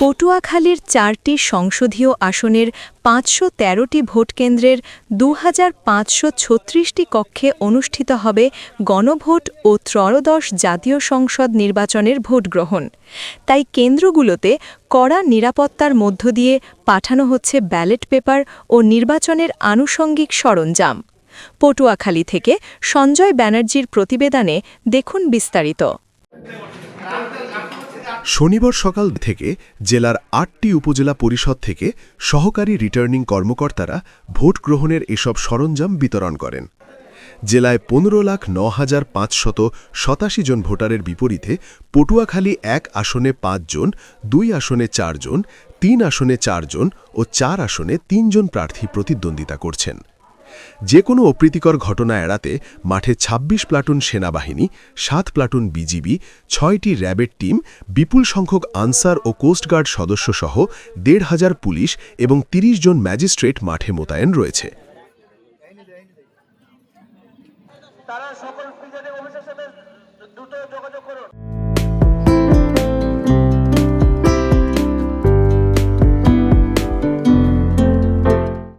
পটুয়াখালীর চারটি সংসদীয় আসনের পাঁচশো তেরোটি ভোটকেন্দ্রের দু হাজার কক্ষে অনুষ্ঠিত হবে গণভোট ও ত্রয়োদশ জাতীয় সংসদ নির্বাচনের ভোটগ্রহণ তাই কেন্দ্রগুলোতে কড়া নিরাপত্তার মধ্য দিয়ে পাঠানো হচ্ছে ব্যালট পেপার ও নির্বাচনের আনুষঙ্গিক সরঞ্জাম। পটুয়াখালী থেকে সঞ্জয় ব্যানার্জির প্রতিবেদনে দেখুন বিস্তারিত। শনিবার সকাল থেকে জেলার আটটি উপজেলা পরিষদ থেকে সহকারী রিটার্নিং কর্মকর্তারা ভোট গ্রহণের এসব সরঞ্জাম বিতরণ করেন। জেলায় পনেরো লাখ ন হাজার পাঁচশত শতাশি জন ভোটারের বিপরীতে পটুয়াখালী এক আসনে পাঁচজন দুই আসনে চারজন তিন আসনে চারজন ও চার আসনে তিনজন প্রার্থী প্রতিদ্বন্দ্বিতা করছেন। যে কোনো অপ্রীতিকর ঘটনা এড়াতে মাঠে ২৬ প্লাটুন সেনাবাহিনী, সাত প্লাটুন বিজিবি, ছয়টি র্যাবের টিম, বিপুল সংখ্যক আনসার ও কোস্টগার্ড সদস্যসহ দেড় হাজার পুলিশ এবং ৩০ জন ম্যাজিস্ট্রেট মাঠে মোতায়েন রয়েছে। তারা সকল